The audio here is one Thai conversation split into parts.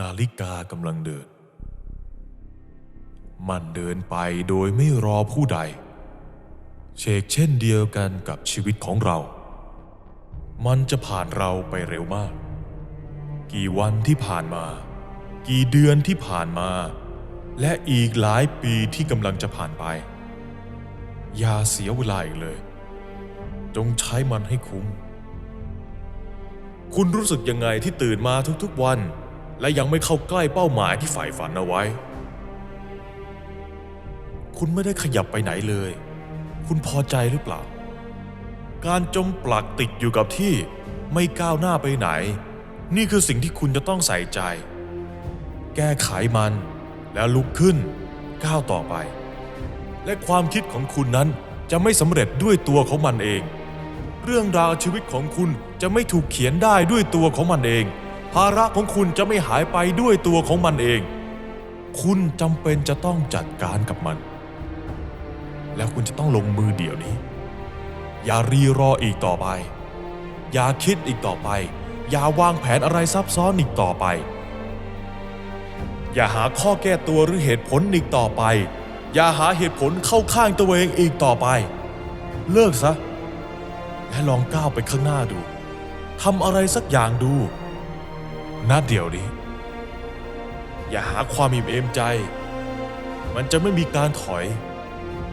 นาฬิกากำลังเดิน มันเดินไปโดยไม่รอผู้ใด เชกเช่นเดียวกันกับชีวิตของเรา มันจะผ่านเราไปเร็วมาก กี่วันที่ผ่านมา กี่เดือนที่ผ่านมา และอีกหลายปีที่กำลังจะผ่านไป อย่าเสียเวลาอีกเลย จงใช้มันให้คุ้ม คุณรู้สึกยังไงที่ตื่นมาทุกๆวัน และยังไม่เข้าใกล้เป้าหมายที่ฝ่ายฝันเอาไว้ คุณไม่ได้ขยับไปไหนเลย คุณพอใจหรือเปล่า การจมปลักติดอยู่กับที่ไม่ก้าวหน้าไปไหน นี่คือสิ่งที่คุณจะต้องใส่ใจ แก้ไขมันแล้วลุกขึ้น ก้าวต่อไป และความคิดของคุณนั้นจะไม่สำเร็จด้วยตัวของมันเอง เรื่องราวชีวิตของคุณจะไม่ถูกเขียนได้ด้วยตัวของมันเอง ภาระของคุณจะไม่หายไปด้วยตัวของมันเอง คุณจำเป็นจะต้องจัดการกับมัน แล้วคุณจะต้องลงมือเดี๋ยวนี้ อย่ารีรออีกต่อไป อย่าคิดอีกต่อไป อย่าวางแผนอะไรซับซ้อนอีกต่อไป อย่าหาข้อแก้ตัวหรือเหตุผลอีกต่อไป อย่าหาเหตุผลเข้าข้างตัวเองอีกต่อไป เลิกซะ และลองก้าวไปข้างหน้าดูทำอะไรสักอย่างดู นาเดี๋ยวนี้ อย่าหาความอิ่มเอมใจ มันจะไม่มีการถอย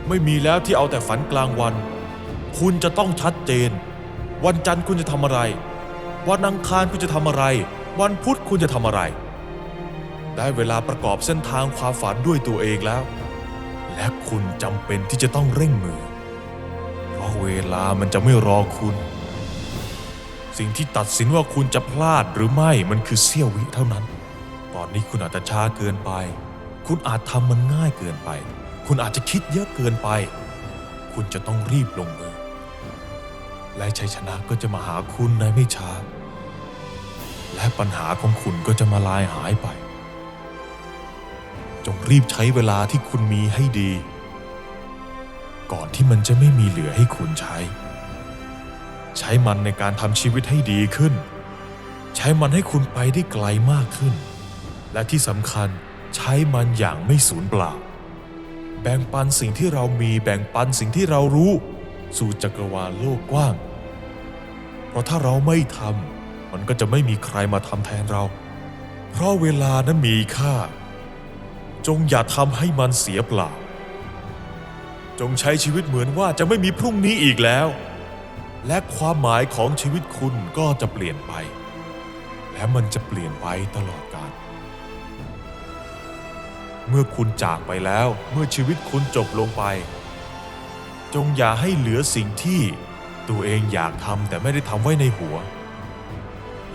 ไม่มีแล้วที่เอาแต่ฝันกลางวัน คุณจะต้องชัดเจน วันจันทร์คุณจะทำอะไร วันอังคารคุณจะทำอะไร วันพุธคุณจะทำอะไร ได้เวลาประกอบเส้นทางความฝันด้วยตัวเองแล้ว และคุณจำเป็นที่จะต้องเร่งมือ เพราะเวลามันจะไม่รอคุณ สิ่งที่ตัดสินว่าคุณจะพลาดหรือไม่มันคือเสี้ยววิเท่านั้น ตอนนี้คุณอาจจะช้าเกินไป คุณอาจทำมันง่ายเกินไป คุณอาจจะคิดเยอะเกินไป คุณจะต้องรีบลงมือ และชัยชนะก็จะมาหาคุณในไม่ช้า และปัญหาของคุณก็จะมาลายหายไป จงรีบใช้เวลาที่คุณมีให้ดี ก่อนที่มันจะไม่มีเหลือให้คุณใช้ ใช้มันในการทำชีวิตให้ดีขึ้น ใช้มันให้คุณไปได้ไกลมากขึ้น และที่สำคัญใช้มันอย่างไม่สูญเปล่า แบ่งปันสิ่งที่เรามีแบ่งปันสิ่งที่เรารู้ สู่จักรวาลโลกกว้าง เพราะถ้าเราไม่ทำมันก็จะไม่มีใครมาทำแทนเรา เพราะเวลานั้นมีค่า จงอย่าทำให้มันเสียเปล่า จงใช้ชีวิตเหมือนว่าจะไม่มีพรุ่งนี้อีกแล้ว และความหมายของชีวิตคุณก็จะเปลี่ยนไป และมันจะเปลี่ยนไปตลอดกาลเมื่อคุณจากไปแล้วเมื่อชีวิตคุณจบลงไป จงอย่าให้เหลือสิ่งที่ตัวเองอยากทำแต่ไม่ได้ทำไว้ในหัว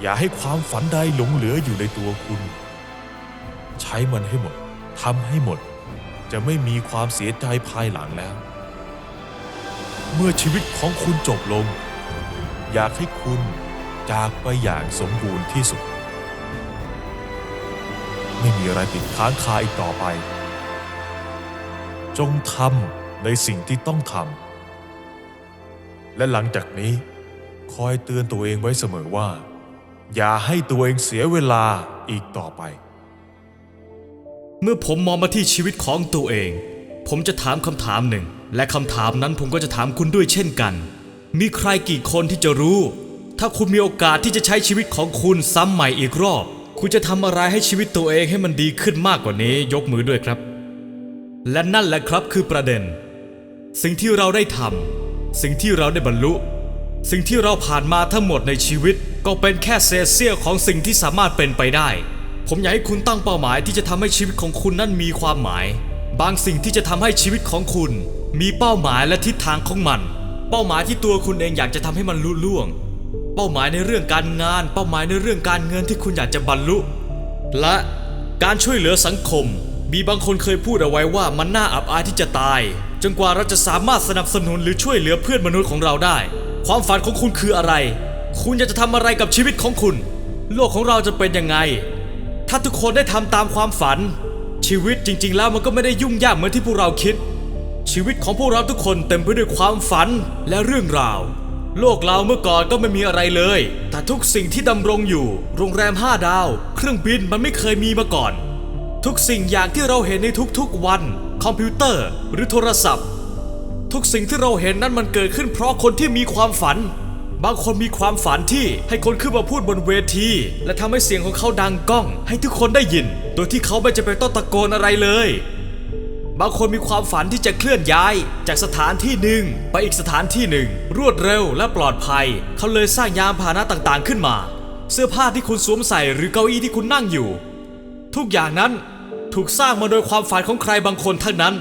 อย่าให้ความฝันใดหลงเหลืออยู่ในตัวคุณ ใช้มันให้หมดทำให้หมด จะไม่มีความเสียใจภายหลังแล้ว เมื่อชีวิตของคุณจบลง อยากให้คุณจากไปอย่างสมบูรณ์ที่สุด ไม่มีอะไรติดค้างคาอีกต่อไป จงทำในสิ่งที่ต้องทำและหลังจากนี้คอยเตือนตัวเองไว้เสมอว่า อย่าให้ตัวเองเสียเวลาอีกต่อไป เมื่อผมมองมาที่ชีวิตของตัวเอง ผมจะถามคำถามหนึ่ง และคำถามนั้นผมก็จะถามคุณด้วยเช่นกัน มีใครกี่คนที่จะรู้ ถ้าคุณมีโอกาสที่จะใช้ชีวิตของคุณซ้ำใหม่อีกรอบ คุณจะทำอะไรให้ชีวิตตัวเองให้มันดีขึ้นมากกว่านี้ยกมือด้วยครับ และนั่นแหละครับคือประเด็น สิ่งที่เราได้ทำสิ่งที่เราได้บรรลุ สิ่งที่เราผ่านมาทั้งหมดในชีวิต ก็เป็นแค่เศษเสี้ยวของสิ่งที่สามารถเป็นไปได้ ผมอยากให้คุณตั้งเป้าหมายที่จะทำให้ชีวิตของคุณนั้นมีความหมาย บางสิ่งที่จะทำให้ชีวิตของคุณ มีเป้าหมายและทิศทางของมัน เป้าหมายที่ตัวคุณเองอยากจะทำให้มันลุล่วง เป้าหมายในเรื่องการงาน เป้าหมายในเรื่องการเงินที่คุณอยากจะบรรลุ และการช่วยเหลือสังคม มีบางคนเคยพูดเอาไว้ว่ามันน่าอับอายที่จะตาย จนกว่าเราจะสามารถสนับสนุนหรือช่วยเหลือเพื่อนมนุษย์ของเราได้ ความฝันของคุณคืออะไร คุณอยากจะทำอะไรกับชีวิตของคุณ โลกของเราจะเป็นยังไง ถ้าทุกคนได้ทำตามความฝัน ชีวิตจริง ๆ แล้วมันก็ไม่ได้ยุ่งยากเหมือนที่พวกเราคิด ชีวิตของพวกเราทุกคนเต็มไปด้วยความฝันและเรื่องราว โลกเราเมื่อก่อนก็ไม่มีอะไรเลย แต่ทุกสิ่งที่ดำรงอยู่ โรงแรม 5 ดาว เครื่องบินมันไม่เคยมีมาก่อน ทุกสิ่งอย่างที่เราเห็นในทุกๆวัน คอมพิวเตอร์หรือโทรศัพท์ ทุกสิ่งที่เราเห็นนั้นมันเกิดขึ้นเพราะคนที่มีความฝัน บางคนมีความฝันที่ให้คนขึ้นมาพูดบนเวที และทำให้เสียงของเขาดังก้อง ให้ทุกคนได้ยิน โดยที่เขาไม่จะเป็นต้องตะโกนอะไรเลย บางคนมีความฝันที่จะเคลื่อนย้าย จากสถานที่หนึ่งไปอีกสถานที่หนึ่ง รวดเร็วและปลอดภัย เขาเลยสร้างยานพาหนะต่างๆขึ้นมา เสื้อผ้าที่คุณสวมใส่หรือเก้าอี้ที่คุณนั่งอยู่ ทุกอย่างนั้นถูกสร้างมาโดยความฝันของใครบางคนทั้งนั้น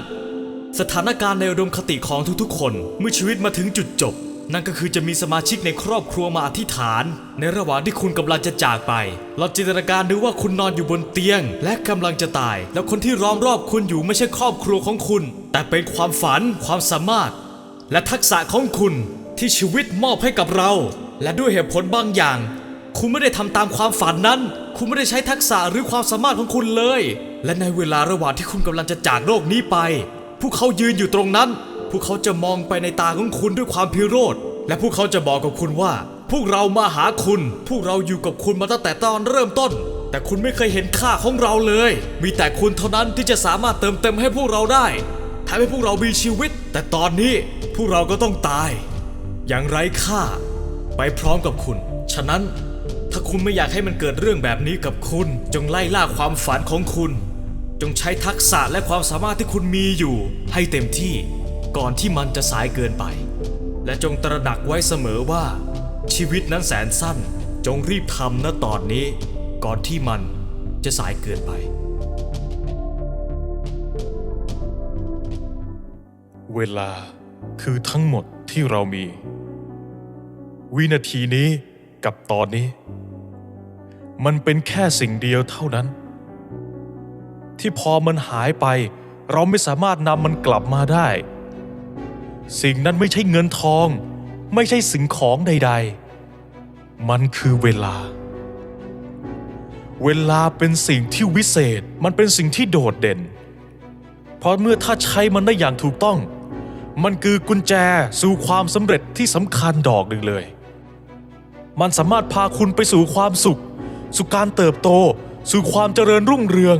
สถานการณ์ในอุดมคติของทุกๆ คนเมื่อชีวิตมาถึงจุดจบ นั่นก็คือจะมีสมาชิกในครอบครัวมาอธิษฐาน ในระหว่างที่คุณกำลังจะจากไป เราจินตนาการดูว่าคุณนอนอยู่บนเตียง และกำลังจะตาย แล้วคนที่ล้อมรอบคุณอยู่ไม่ใช่ครอบครัวของคุณ แต่เป็นความฝัน ความสามารถ และทักษะของคุณที่ชีวิตมอบให้กับเรา และด้วยเหตุผลบางอย่าง คุณไม่ได้ทำตามความฝันนั้น คุณไม่ได้ใช้ทักษะหรือความสามารถของคุณเลย และในเวลาระหว่างที่คุณกำลังจะจากโลกนี้ไป พวกเขายืนอยู่ตรงนั้น พวกเขาจะมองไปในตาของคุณด้วยความพิโรธ และพวกเขาจะบอกกับคุณว่า พวกเรามาหาคุณ พวกเราอยู่กับคุณมาตั้งแต่ตอนเริ่มต้น แต่คุณไม่เคยเห็นค่าของเราเลย มีแต่คุณเท่านั้นที่จะสามารถเติมเต็มให้พวกเราได้ทำให้พวกเรามีชีวิต แต่ตอนนี้พวกเราก็ต้องตาย อย่างไร้ค่า ไปพร้อมกับคุณ ฉะนั้น ถ้าคุณไม่อยากให้มันเกิดเรื่องแบบนี้กับคุณ จงไล่ล่าความฝันของคุณ จงใช้ทักษะและความสามารถที่คุณมีอยู่ ให้เต็มที่ ก่อนที่มันจะสายเกินไป และจงตระหนักไว้เสมอว่า ชีวิตนั้นแสนสั้น จงรีบทำณตอนนี้ ก่อนที่มันจะสายเกินไป เวลาคือทั้งหมดที่เรามี วินาทีนี้กับตอนนี้ มันเป็นแค่สิ่งเดียวเท่านั้น ที่พอมันหายไป เราไม่สามารถนำมันกลับมาได้ สิ่งนั้นไม่ใช่เงินทอง ไม่ใช่สิ่งของใด ๆ มันคือเวลา เวลาเป็นสิ่งที่วิเศษ มันเป็นสิ่งที่โดดเด่น เพราะเมื่อถ้าใช้มันได้อย่างถูกต้อง มันคือกุญแจสู่ความสำเร็จที่สำคัญดอกหนึ่งเลย มันสามารถพาคุณไปสู่ความสุข สู่การเติบโต สู่ความเจริญรุ่งเรือง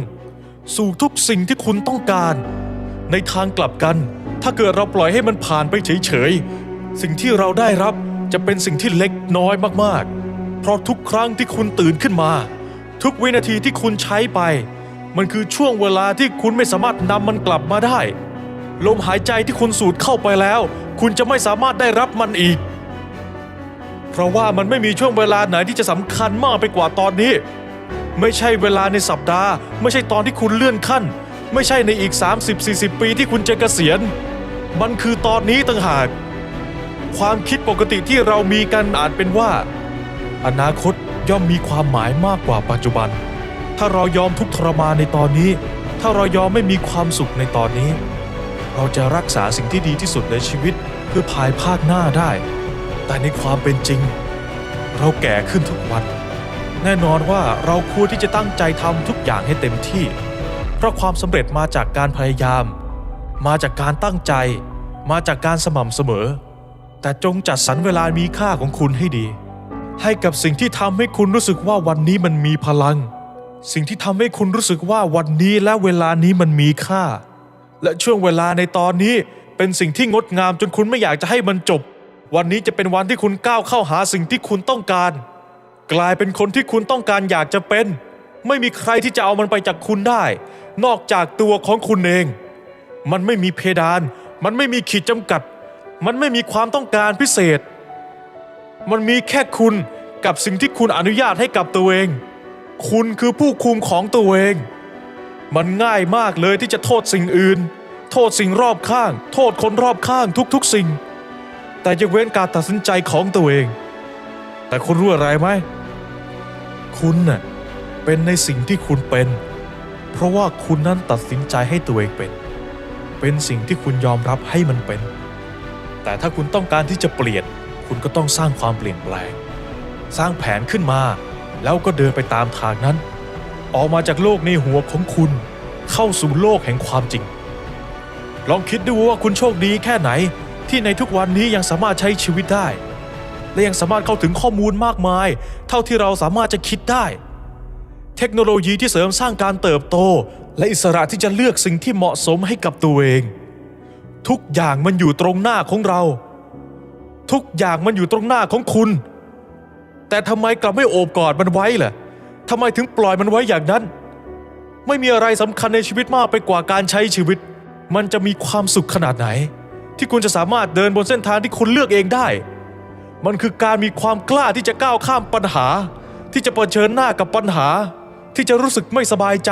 สู่ทุกสิ่งที่คุณต้องการ ในทางกลับกัน ถ้าเกิดเราปล่อยให้มันผ่านไปเฉยๆ สิ่งที่เราได้รับจะเป็นสิ่งที่เล็กน้อยมากๆ เพราะทุกครั้งที่คุณตื่นขึ้นมา ทุกวินาทีที่คุณใช้ไป มันคือช่วงเวลาที่คุณไม่สามารถนำมันกลับมาได้ ลมหายใจที่คุณสูดเข้าไปแล้ว คุณจะไม่สามารถได้รับมันอีก เพราะว่ามันไม่มีช่วงเวลาไหนที่จะสำคัญมากไปกว่าตอนนี้ ไม่ใช่เวลาในสัปดาห์ ไม่ใช่ตอนที่คุณเลื่อนขั้น ไม่ใช่ในอีก 30-40 ปีที่คุณจะเกษียณ มันคือตอนนี้ต่างหาก ความคิดปกติที่เรามีกันอาจเป็นว่า อนาคตย่อมมีความหมายมากกว่าปัจจุบัน ถ้าเรายอมทุกข์ทรมานในตอนนี้ ถ้าเรายอมไม่มีความสุขในตอนนี้ เราจะรักษาสิ่งที่ดีที่สุดในชีวิตเพื่อภายภาคหน้าได้ แต่ในความเป็นจริง เราแก่ขึ้นทุกวัน แน่นอนว่าเราควรที่จะตั้งใจทำทุกอย่างให้เต็มที่ เพราะความสำเร็จมาจากการพยายาม มาจากการตั้งใจ มาจากการสม่ำเสมอ แต่จงจัดสรรเวลามีค่าของคุณให้ดี ให้กับสิ่งที่ทำให้คุณรู้สึกว่าวันนี้มันมีพลัง สิ่งที่ทำให้คุณรู้สึกว่าวันนี้และเวลานี้มันมีค่า และช่วงเวลาในตอนนี้เป็นสิ่งที่งดงามจนคุณไม่อยากจะให้มันจบ วันนี้จะเป็นวันที่คุณก้าวเข้าหาสิ่งที่คุณต้องการ กลายเป็นคนที่คุณต้องการอยากจะเป็น ไม่มีใครที่จะเอามันไปจากคุณได้ นอกจากตัวของคุณเอง มันไม่มีเพดาน มันไม่มีขีดจำกัด มันไม่มีความต้องการพิเศษ มันมีแค่คุณกับสิ่งที่คุณอนุญาตให้กับตัวเอง คุณคือผู้คุมของตัวเอง มันง่ายมากเลยที่จะโทษสิ่งอื่น โทษสิ่งรอบข้าง โทษคนรอบข้างทุกๆสิ่ง แต่ยกเว้นการตัดสินใจของตัวเอง แต่คุณรู้อะไรไหม คุณน่ะเป็นในสิ่งที่คุณเป็น เพราะว่าคุณนั้นตัดสินใจให้ตัวเองเป็น เป็นสิ่งที่คุณยอมรับให้มันเป็น แต่ถ้าคุณต้องการที่จะเปลี่ยน คุณก็ต้องสร้างความเปลี่ยนแปลง สร้างแผนขึ้นมา แล้วก็เดินไปตามทางนั้น ออกมาจากโลกในหัวของคุณ เข้าสู่โลกแห่งความจริง ลองคิดดูว่าคุณโชคดีแค่ไหน ที่ในทุกวันนี้ยังสามารถใช้ชีวิตได้ และยังสามารถเข้าถึงข้อมูลมากมาย เท่าที่เราสามารถจะคิดได้ เทคโนโลยีที่เสริมสร้างการเติบโต และอิสระที่จะเลือกสิ่งที่เหมาะสมให้กับตัวเอง ทุกอย่างมันอยู่ตรงหน้าของเรา ทุกอย่างมันอยู่ตรงหน้าของคุณ แต่ทำไมกลับไม่โอบกอดมันไว้ล่ะทำไมถึงปล่อยมันไว้อย่างนั้น ไม่มีอะไรสำคัญในชีวิตมากไปกว่าการใช้ชีวิต มันจะมีความสุขขนาดไหน ที่คุณจะสามารถเดินบนเส้นทางที่คุณเลือกเองได้ มันคือการมีความกล้าที่จะก้าวข้ามปัญหา ที่จะเผชิญหน้ากับปัญหา ที่จะรู้สึกไม่สบายใจ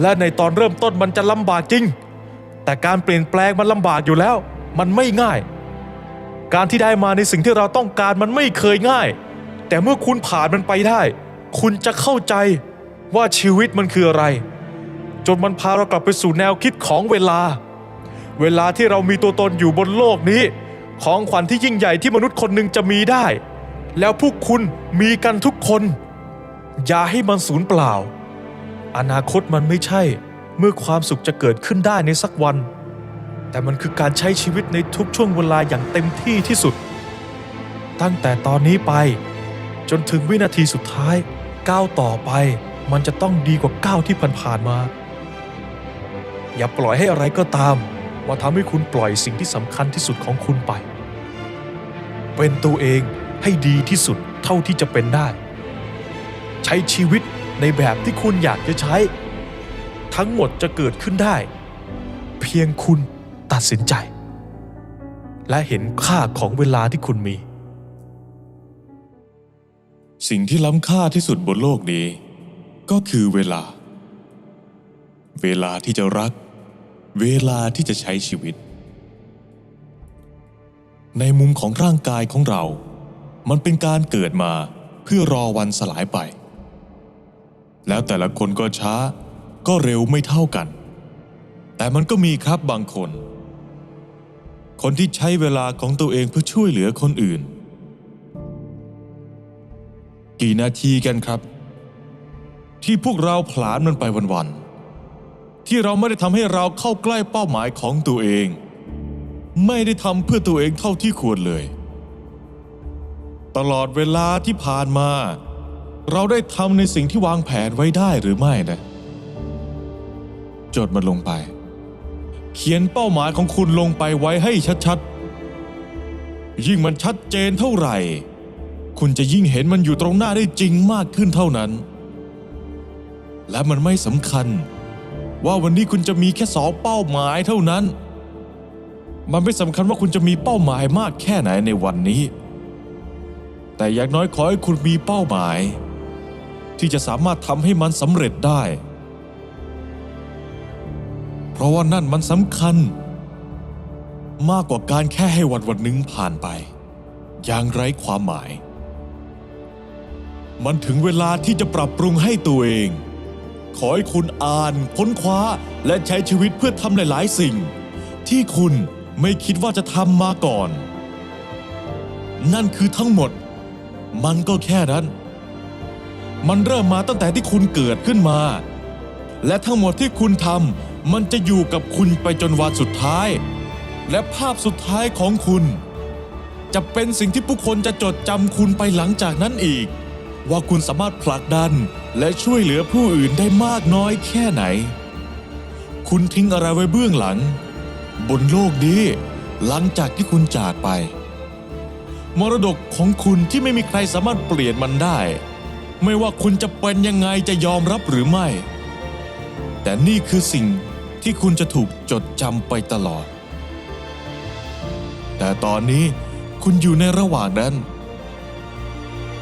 และในตอนเริ่มต้นมันจะลำบากจริง แต่การเปลี่ยนแปลงมันลำบากอยู่แล้ว มันไม่ง่าย การที่ได้มาในสิ่งที่เราต้องการมันไม่เคยง่าย แต่เมื่อคุณผ่านมันไปได้ คุณจะเข้าใจว่าชีวิตมันคืออะไร จนมันพาเรากลับไปสู่แนวคิดของเวลา เวลาที่เรามีตัวตนอยู่บนโลกนี้ ของขวัญที่ยิ่งใหญ่ที่มนุษย์คนหนึ่งจะมีได้ แล้วพวกคุณมีกันทุกคน อย่าให้มันสูญเปล่า อนาคตมันไม่ใช่ เมื่อความสุขจะเกิดขึ้นได้ในสักวัน แต่มันคือการใช้ชีวิตในทุกช่วงเวลาอย่างเต็มที่ที่สุด ตั้งแต่ตอนนี้ไป จนถึงวินาทีสุดท้ายก้าวต่อไป มันจะต้องดีกว่าก้าวที่ผ่านๆมา อย่าปล่อยให้อะไรก็ตามมาทำให้คุณปล่อยสิ่งที่สำคัญที่สุดของคุณไป เป็นตัวเองให้ดีที่สุดเท่าที่จะเป็นได้ ใช้ชีวิต ในแบบที่คุณอยากจะใช้ ทั้งหมดจะเกิดขึ้นได้ เพียงคุณตัดสินใจ และเห็นค่าของเวลาที่คุณมี สิ่งที่ล้ำค่าที่สุดบนโลกนี้ ก็คือเวลา เวลาที่จะรัก เวลาที่จะใช้ชีวิต ในมุมของร่างกายของเรา มันเป็นการเกิดมาเพื่อรอวันสลายไป แล้วแต่ละคนก็ช้า ก็เร็วไม่เท่ากัน แต่มันก็มีครับบางคน คนที่ใช้เวลาของตัวเองเพื่อช่วยเหลือคนอื่น กี่นาทีกันครับ ที่พวกเราผลาญมันไปวันๆที่เราไม่ได้ทำให้เราเข้าใกล้เป้าหมายของตัวเอง ไม่ได้ทำเพื่อตัวเองเท่าที่ควรเลย ตลอดเวลาที่ผ่านมา เราได้ทำในสิ่งที่วางแผนไว้ได้หรือไม่นะ จดมันลงไป เขียนเป้าหมายของคุณลงไปไว้ให้ชัดๆ ยิ่งมันชัดเจนเท่าไหร่ คุณจะยิ่งเห็นมันอยู่ตรงหน้าได้จริงมากขึ้นเท่านั้น และมันไม่สำคัญ ว่าวันนี้คุณจะมีแค่สองเป้าหมายเท่านั้น มันไม่สำคัญว่าคุณจะมีเป้าหมายมากแค่ไหนในวันนี้แต่อย่างน้อยขอให้คุณมีเป้าหมาย ที่จะสามารถทำให้มันสำเร็จได้ เพราะว่านั่นมันสำคัญ มากกว่าการแค่ให้วันวันหนึ่งผ่านไป อย่างไร้ความหมาย มันถึงเวลาที่จะปรับปรุงให้ตัวเอง ขอให้คุณอ่าน ค้นคว้าและใช้ชีวิตเพื่อทำหลาย ๆ สิ่ง ที่คุณไม่คิดว่าจะทำมาก่อน นั่นคือทั้งหมด มันก็แค่นั้น มันเริ่มมาตั้งแต่ที่คุณเกิดขึ้นมา และทั้งหมดที่คุณทำมันจะอยู่กับคุณไปจนวันสุดท้าย และภาพสุดท้ายของคุณ จะเป็นสิ่งที่ผู้คนจะจดจำคุณไปหลังจากนั้นอีก ว่าคุณสามารถผลักดันและช่วยเหลือผู้อื่นได้มากน้อยแค่ไหน คุณทิ้งอะไรไว้เบื้องหลัง บนโลกนี้หลังจากที่คุณจากไป มรดกของคุณที่ไม่มีใครสามารถเปลี่ยนมันได้ ไม่ว่าคุณจะเป็นยังไงจะยอมรับหรือไม่ แต่นี่คือสิ่งที่คุณจะถูกจดจำไปตลอด แต่ตอนนี้คุณอยู่ในระหว่างนั้น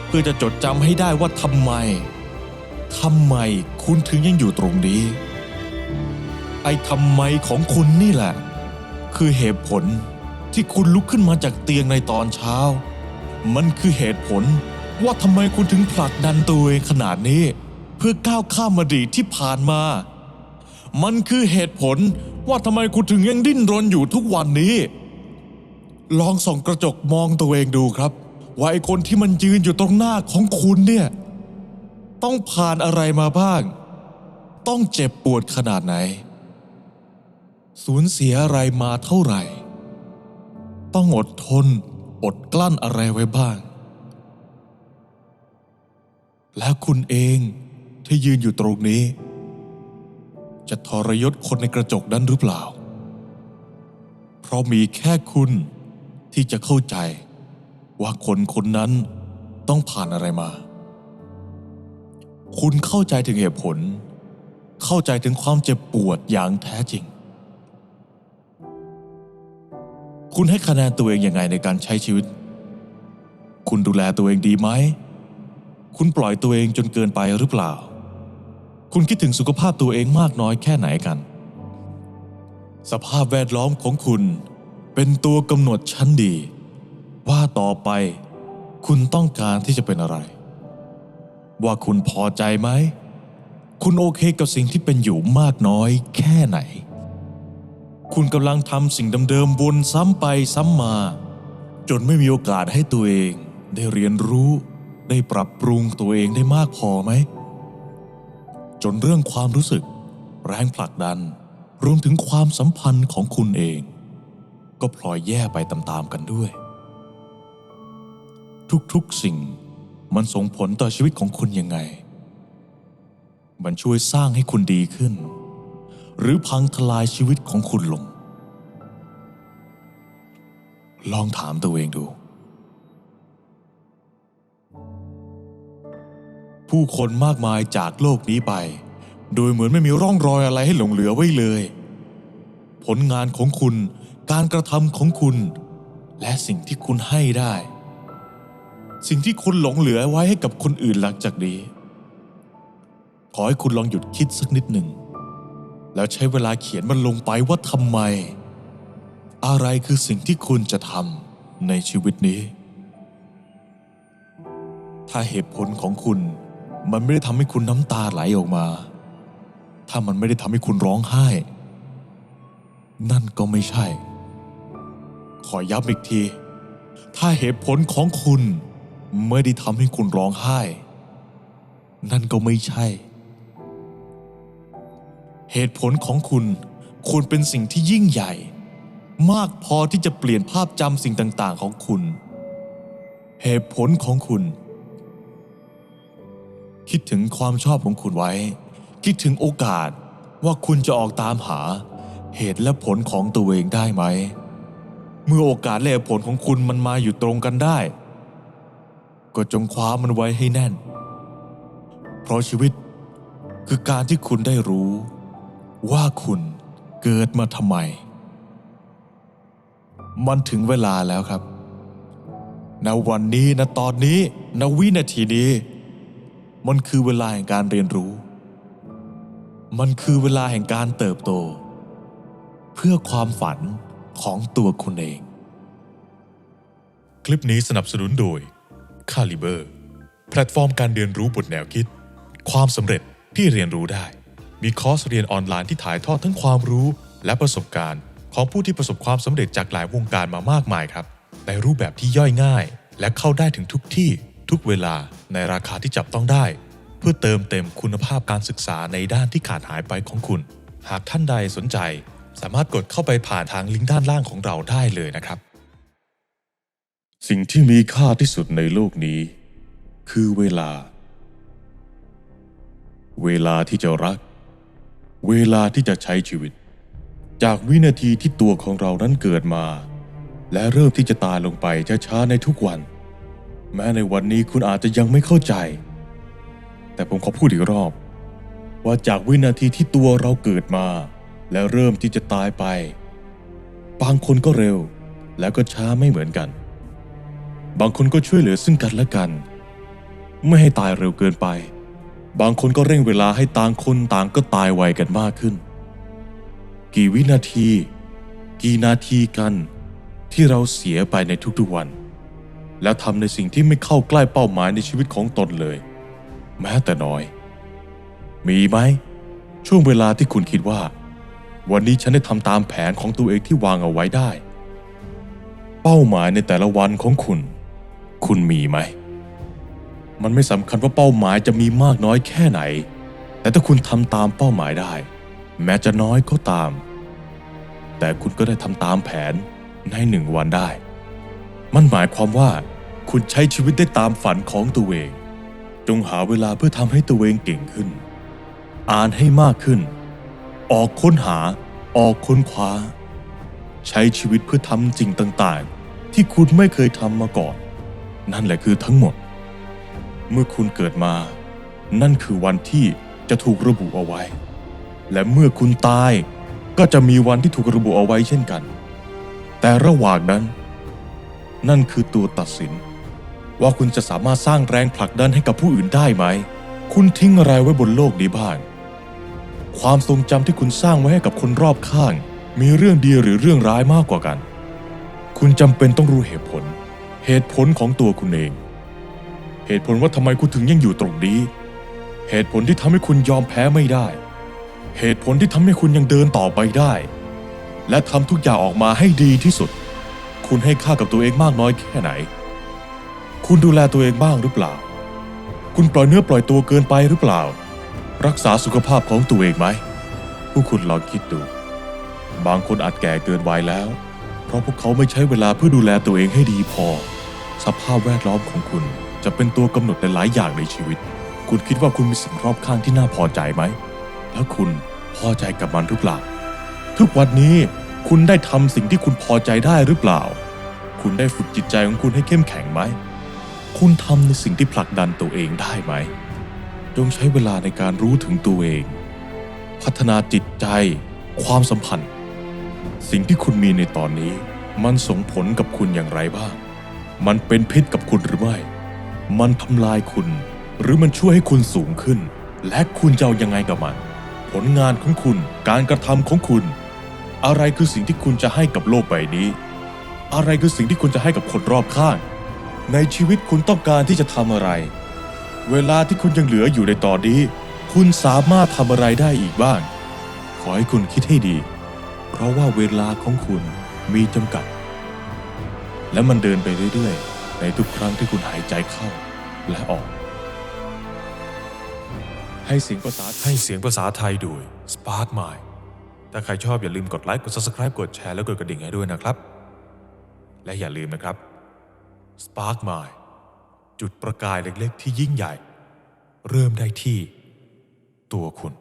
เพื่อจะจดจำให้ได้ว่าทำไมทำไมคุณถึงยังอยู่ตรงนี้ ไอ้ทำไมของคุณนี่แหละ คือเหตุผลที่คุณลุกขึ้นมาจากเตียงในตอนเช้า มันคือเหตุผล ว่าทำไมคุณถึงผลักดันตัวเองขนาดนี้ เพื่อก้าวข้ามอดีตที่ผ่านมา มันคือเหตุผลว่าทำไมคุณถึงยังดิ้นรนอยู่ทุกวันนี้ ลองส่องกระจกมองตัวเองดูครับ ว่าไอ้คนที่มันยืนอยู่ตรงหน้าของคุณเนี่ย ต้องผ่านอะไรมาบ้าง ต้องเจ็บปวดขนาดไหน สูญเสียอะไรมาเท่าไหร่ ต้องอดทน อดกลั้นอะไรไว้บ้าง และคุณเองที่ยืนอยู่ตรงนี้ จะทรยศคนในกระจกนั้นหรือเปล่า เพราะมีแค่คุณที่จะเข้าใจว่าคนคนนั้นต้องผ่านอะไรมา คุณเข้าใจถึงเหตุผล เข้าใจถึงความเจ็บปวดอย่างแท้จริง คุณให้คะแนนตัวเองอยังไงในการใช้ชีวิต คุณดูแลตัวเองดีไหม คุณปล่อยตัวเองจนเกินไปหรือเปล่า คุณคิดถึงสุขภาพตัวเองมากน้อยแค่ไหนกัน สภาพแวดล้อมของคุณเป็นตัวกำหนดชั้นดี ว่าต่อไปคุณต้องการที่จะเป็นอะไร ว่าคุณพอใจไหม คุณโอเคกับสิ่งที่เป็นอยู่มากน้อยแค่ไหน คุณกำลังทำสิ่งเดิมๆวนซ้ำไปซ้ำมา จนไม่มีโอกาสให้ตัวเองได้เรียนรู้ ได้ปรับปรุงตัวเองได้มากพอไหม จนเรื่องความรู้สึก แรงผลักดัน รวมถึงความสัมพันธ์ของคุณเอง ก็พลอยแย่ไปตามๆกันด้วย ทุกๆสิ่งมันส่งผลต่อชีวิตของคุณยังไง มันช่วยสร้างให้คุณดีขึ้น หรือพังทลายชีวิตของคุณลง ลองถามตัวเองดู ผู้คนมากมายจากโลกนี้ไป โดยเหมือนไม่มีร่องรอยอะไรให้หลงเหลือไว้เลย ผลงานของคุณ การกระทำของคุณ และสิ่งที่คุณให้ได้ สิ่งที่คุณหลงเหลือไว้ให้กับคนอื่นหลังจากนี้ ขอให้คุณลองหยุดคิดสักนิดหนึ่ง แล้วใช้เวลาเขียนมันลงไปว่าทำไม อะไรคือสิ่งที่คุณจะทำในชีวิตนี้ถ้าเหตุผลของคุณ มันไม่ได้ทำให้คุณน้ำตาไหลออกมา ถ้ามันไม่ได้ทำให้คุณร้องไห้ นั่นก็ไม่ใช่ ขอย้ำอีกที ถ้าเหตุผลของคุณไม่ได้ทำให้คุณร้องไห้ นั่นก็ไม่ใช่ เหตุผลของคุณควรเป็นสิ่งที่ยิ่งใหญ่ มากพอที่จะเปลี่ยนภาพจำสิ่งต่าง ๆ ของคุณ เหตุผลของคุณ คิดถึงความชอบของคุณไว้ คิดถึงโอกาสว่าคุณจะออกตามหา เหตุและผลของตัวเองได้ไหม เมื่อโอกาสและผลของคุณมันมาอยู่ตรงกันได้ ก็จงคว้ามันไว้ให้แน่น เพราะชีวิตคือการที่คุณได้รู้ ว่าคุณเกิดมาทำไม มันถึงเวลาแล้วครับณวันนี้ณตอนนี้ณวินาทีนี้ มันคือเวลาแห่งการเรียนรู้ มันคือเวลาแห่งการเติบโต เพื่อความฝันของตัวคุณเอง คลิปนี้สนับสนุนโดย Caliber แพลตฟอร์มการเรียนรู้บทแนวคิด ความสำเร็จที่เรียนรู้ได้ มีคอร์สเรียนออนไลน์ที่ถ่ายทอดทั้งความรู้และประสบการณ์ ของผู้ที่ประสบความสำเร็จจากหลายวงการมามากมายครับ ในรูปแบบที่ย่อยง่าย และเข้าได้ถึงทุกที่ ทุกเวลาในราคาที่จับต้องได้ เพื่อเติมเต็มคุณภาพการศึกษาในด้านที่ขาดหายไปของคุณ หากท่านใดสนใจ สามารถกดเข้าไปผ่านทางลิงก์ด้านล่างของเราได้เลยนะครับ สิ่งที่มีค่าที่สุดในโลกนี้ คือเวลา เวลาที่จะรัก เวลาที่จะใช้ชีวิต จากวินาทีที่ตัวของเรานั้นเกิดมา และเริ่มที่จะตายลงไปช้าๆในทุกวัน แม้ในวันนี้คุณอาจจะยังไม่เข้าใจ แต่ผมขอพูดอีกรอบ ว่าจากวินาทีที่ตัวเราเกิดมา และเริ่มที่จะตายไป บางคนก็เร็ว แล้วก็ช้าไม่เหมือนกัน บางคนก็ช่วยเหลือซึ่งกันและกัน ไม่ให้ตายเร็วเกินไป บางคนก็เร่งเวลาให้ต่างคนต่างก็ตายไวกันมากขึ้น กี่วินาที กี่นาทีกัน ที่เราเสียไปในทุกๆวัน แล้วทำในสิ่งที่ไม่เข้าใกล้เป้าหมายในชีวิตของตนเลย แม้แต่น้อย มีไหม ช่วงเวลาที่คุณคิดว่า วันนี้ฉันได้ทำตามแผนของตัวเองที่วางเอาไว้ได้ เป้าหมายในแต่ละวันของคุณ คุณมีไหม มันไม่สำคัญว่าเป้าหมายจะมีมากน้อยแค่ไหน แต่ถ้าคุณทำตามเป้าหมายได้ แม้จะน้อยก็ตาม แต่คุณก็ได้ทำตามแผนในหนึ่งวันได้ มันหมายความว่าคุณใช้ชีวิตได้ตามฝันของตัวเอง จงหาเวลาเพื่อทำให้ตัวเองเก่งขึ้น อ่านให้มากขึ้น ออกค้นหา ออกค้นคว้า ใช้ชีวิตเพื่อทำสิ่งต่างๆ ที่คุณไม่เคยทำมาก่อน นั่นแหละคือทั้งหมด เมื่อคุณเกิดมา นั่นคือวันที่จะถูกระบุเอาไว้ และเมื่อคุณตายก็จะมีวันที่ถูกระบุเอาไว้เช่นกัน แต่ระหว่างนั้น นั่นคือตัวตัดสิน ว่าคุณจะสามารถสร้างแรงผลักดันให้กับผู้อื่นได้ไหม คุณทิ้งอะไรไว้บนโลกนี้บ้าง ความทรงจำที่คุณสร้างไว้ให้กับคนรอบข้าง มีเรื่องดีหรือเรื่องร้ายมากกว่ากัน คุณจำเป็นต้องรู้เหตุผล เหตุผลของตัวคุณเอง เหตุผลว่าทำไมคุณถึงยังอยู่ตรงนี้ เหตุผลที่ทำให้คุณยอมแพ้ไม่ได้ เหตุผลที่ทำให้คุณยังเดินต่อไปได้ และทำทุกอย่างออกมาให้ดีที่สุด คุณให้ค่ากับตัวเองมากน้อยแค่ไหน คุณดูแลตัวเองบ้างหรือเปล่า คุณปล่อยเนื้อปล่อยตัวเกินไปหรือเปล่า รักษาสุขภาพของตัวเองไหมผู้คุณลองคิดดู บางคนอาจแก่เกินวัยแล้ว เพราะพวกเขาไม่ใช้เวลาเพื่อดูแลตัวเองให้ดีพอ สภาพแวดล้อมของคุณจะเป็นตัวกำหนดในหลายอย่างในชีวิต คุณคิดว่าคุณมีสิ่งรอบข้างที่น่าพอใจไหม แล้วคุณพอใจกับมันหรือเปล่า ทุกวันนี้ คุณได้ทำสิ่งที่คุณพอใจได้หรือเปล่า คุณได้ฝึกจิตใจของคุณให้เข้มแข็งไหม คุณทำในสิ่งที่ผลักดันตัวเองได้ไหม จงใช้เวลาในการรู้ถึงตัวเอง พัฒนาจิตใจ ความสัมพันธ์ สิ่งที่คุณมีในตอนนี้ มันส่งผลกับคุณอย่างไรบ้าง มันเป็นพิษกับคุณหรือไม่ มันทำลายคุณ หรือมันช่วยให้คุณสูงขึ้น และคุณจะเอายังไงกับมัน ผลงานของคุณ การกระทำของคุณ อะไรคือสิ่งที่คุณจะให้กับโลกใบนี้ อะไรคือสิ่งที่คุณจะให้กับคนรอบข้าง ในชีวิตคุณต้องการที่จะทำอะไร เวลาที่คุณยังเหลืออยู่ในตอนนี้ คุณสามารถทำอะไรได้อีกบ้าง ขอให้คุณคิดให้ดี เพราะว่าเวลาของคุณมีจำกัด และมันเดินไปเรื่อยๆ ในทุกครั้งที่คุณหายใจเข้าและออก ให้เสียงภาษาไทให้เสียงภาษาไทยโดย Spark Mind ถ้าใครชอบอย่าลืมกดไลค์กด Subscribe กดแชร์แล้วกดกระดิ่งให้ด้วยนะครับ และอย่าลืมนะครับ Spark Mind จุดประกายเล็กๆ ที่ยิ่งใหญ่ เริ่มได้ที่ตัวคุณ